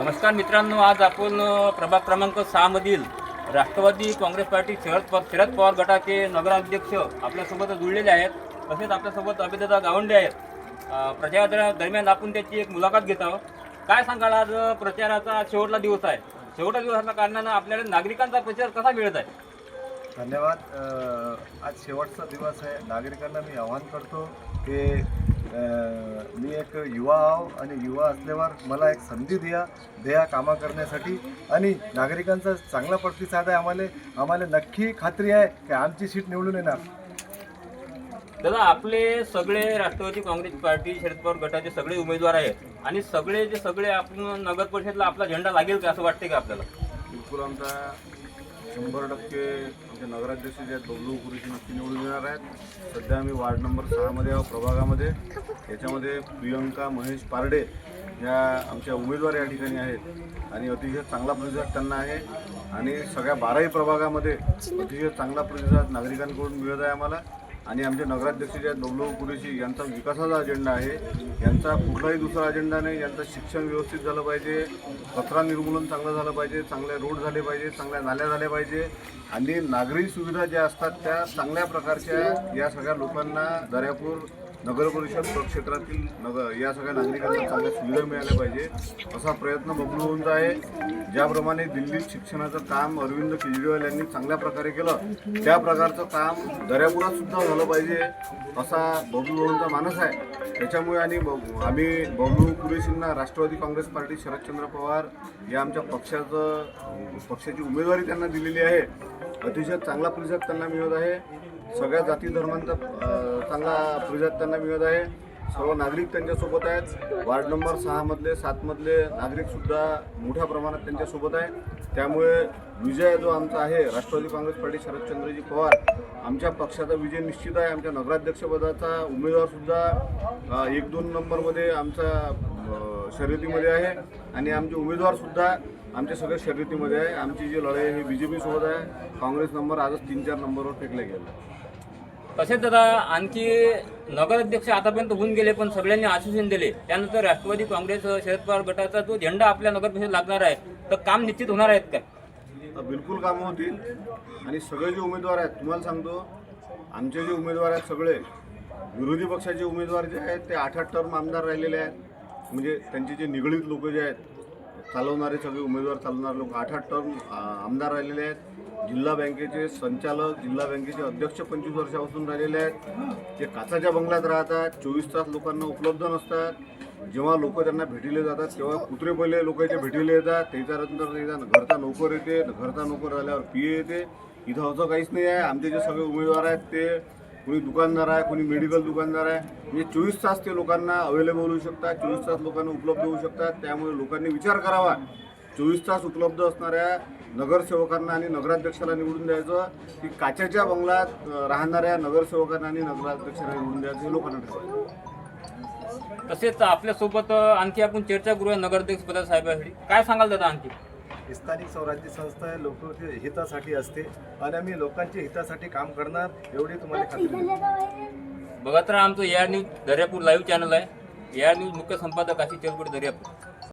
नमस्कार मित्रांनो आज आपण प्रभाग क्रमांक सहामधील राष्ट्रवादी काँग्रेस पार्टी शरद प शरद पवार गटाचे नगराध्यक्ष आपल्यासोबत जुळलेले आहेत. तसेच आपल्यासोबत अभिनेता गावंडे आहेत. प्रचारा दरम्यान आपण त्याची एक मुलाखत घेत आहोत. काय सांगाल आज प्रचाराचा शेवटला दिवस आहे? शेवटच्या दिवसाच्या कारणानं आपल्याला नागरिकांचा प्रचार कसा मिळत आहे? धन्यवाद. आज शेवटचा दिवस आहे. नागरिकांना मी आवाहन करतो की मी एक युवा आहो आणि युवा असल्यावर मला एक संधी द्या द्या कामं करण्यासाठी. आणि नागरिकांचा चांगला प्रतिसाद आहे आम्हाला. आम्हाला नक्की खात्री आहे की आमची सीट निवडून येणार. दादा आपले सगळे राष्ट्रवादी काँग्रेस पार्टी शरद पवार गटाचे सगळे उमेदवार आहेत. आणि सगळे जे सगळे आपण नगर परिषदला आपला झेंडा लागेल का असं वाटते का आपल्याला? बिलकुल आमचा शंभर टक्के आमचे नगराध्यक्ष जे आहेत बबलू गुरुजी नक्की निवडून येणार आहेत. सध्या आम्ही वार्ड नंबर सहामध्ये आहोत प्रभागामध्ये. याच्यामध्ये प्रियंका महेश पारडे या आमच्या उमेदवार या ठिकाणी आहेत. आणि अतिशय चांगला प्रतिसाद त्यांना आहे. आणि सगळ्या बाराही प्रभागामध्ये अतिशय चांगला प्रतिसाद नागरिकांकडून मिळत आहे आम्हाला. आणि आमचे नगराध्यक्ष जे आहेत बबलू कुरेशी यांचा विकासाचा अजेंडा आहे. यांचा कुठलाही दुसरा अजेंडा नाही. यांचं शिक्षण व्यवस्थित झालं पाहिजे. कचरा निर्मूलन चांगलं झालं पाहिजे. चांगले रोड झाले पाहिजे. चांगल्या नाल्या झाल्या पाहिजे. आणि नागरी सुविधा ज्या असतात त्या चांगल्या प्रकारच्या या सगळ्या लोकांना दर्यापूर नगर परिषद क्षेत्रातील नगर या सगळ्या नागरिकांना चांगल्या सुविधा मिळाल्या पाहिजे असा प्रयत्न बबलूंचा आहे. ज्याप्रमाणे दिल्लीत शिक्षणाचं काम अरविंद केजरीवाल यांनी चांगल्या प्रकारे केलं त्या प्रकारचं काम दर्यापुरात सुद्धा झालं पाहिजे असा बबलूंचा मानस आहे. त्याच्यामुळे आणि ब- आम्ही बबलू कुरेशींना राष्ट्रवादी काँग्रेस पार्टी शरदचंद्र पवार या आमच्या पक्षाचं पक्षाची उमेदवारी त्यांना दिलेली आहे. अतिशय चांगला प्रतिसाद त्यांना मिळत आहे. सगळ्या जाती धर्मांचा चांगला प्रतिसाद त्यांना मिळत आहे. सर्व नागरिक त्यांच्यासोबत आहेत. वार्ड नंबर सहामधले सातमधले नागरिकसुद्धा मोठ्या प्रमाणात त्यांच्यासोबत आहे. त्यामुळे विजय जो आमचा आहे राष्ट्रवादी काँग्रेस पार्टी शरदचंद्रजी पवार आमच्या पक्षाचा विजय निश्चित आहे. आमच्या नगराध्यक्षपदाचा उमेदवारसुद्धा एक दोन नंबरमध्ये आमचा शर्यतीमध्ये आहे. आणि आमचे उमेदवारसुद्धा आमच्या सगळ्या शर्यतीमध्ये आहे. आमची जी लढाई आहे ही बी जे पीसोबत आहे. काँग्रेस नंबर आजच तीन चार नंबरवर फेकला गेला. तसेच दादा आणखी नगराध्यक्ष आतापर्यंत होऊन गेले पण सगळ्यांनी आश्वासन दिले. त्यानंतर राष्ट्रवादी काँग्रेस शरद पवार गटाचा जो झेंडा आपल्या नगर परिषद लागणार आहे. तर काम निश्चित होणार आहेत काय? बिलकुल कामं होतील. आणि सगळे जे उमेदवार आहेत तुम्हाला सांगतो आमचे जे उमेदवार आहेत सगळे विरोधी पक्षाचे उमेदवार जे आहेत ते आठ आठ टर्म आमदार राहिलेले आहेत. म्हणजे त्यांचे जे निगडीत लोक जे आहेत चालवणारे सगळे उमेदवार चालवणारे लोक आठ आठ टर्म आमदार राहिलेले आहेत. जिल्हा बँकेचे संचालक जिल्हा बँकेचे अध्यक्ष पंचवीस वर्षापासून राहिलेले आहेत. ते काचाच्या बंगल्यात राहतात चोवीस तास लोकांना उपलब्ध नसतात. जेव्हा लोक त्यांना भेटीले जातात तेव्हा कुत्रे पहिले लोकांच्या भेटीले येतात. त्याच्यानंतर घरचा नोकर येते. घरचा नोकर झाल्यावर पी ए येते. इथं असं काहीच नाही आहे. आमचे जे सगळे उमेदवार आहेत ते कोणी दुकानदार आहे कोणी मेडिकल दुकानदार आहे. म्हणजे चोवीस तास ते लोकांना अवेलेबल होऊ शकतात चोवीस तास लोकांना उपलब्ध होऊ शकतात. त्यामुळे लोकांनी विचार करावा. चोवीस तास उपलब्ध असणाऱ्या नगरसेवकांना आणि नगराध्यक्षाला निवडून द्यायचं की काचेच्या बंगलात राहणाऱ्या नगरसेवकांना आणि नगराध्यक्षाला निवडून द्यायचं हे लोकांना ठरवायचं. तसेच आपल्यासोबत आणखी आपण चर्चा करूया नगराध्यक्ष पदा साहेबांसाठी काय सांगाल दादा आणखी? स्थानिक स्वराज्य संस्था लोक हितासाठी असते आणि आम्ही लोकांच्या हितासाठी काम करणार एवढी तुम्हाला खात्री देतो बघा तर आमचं A R news Daryapur live channel आहे. एआर न्यूज मुख्य संपादक आशिष चलकुटे दर्यापूर.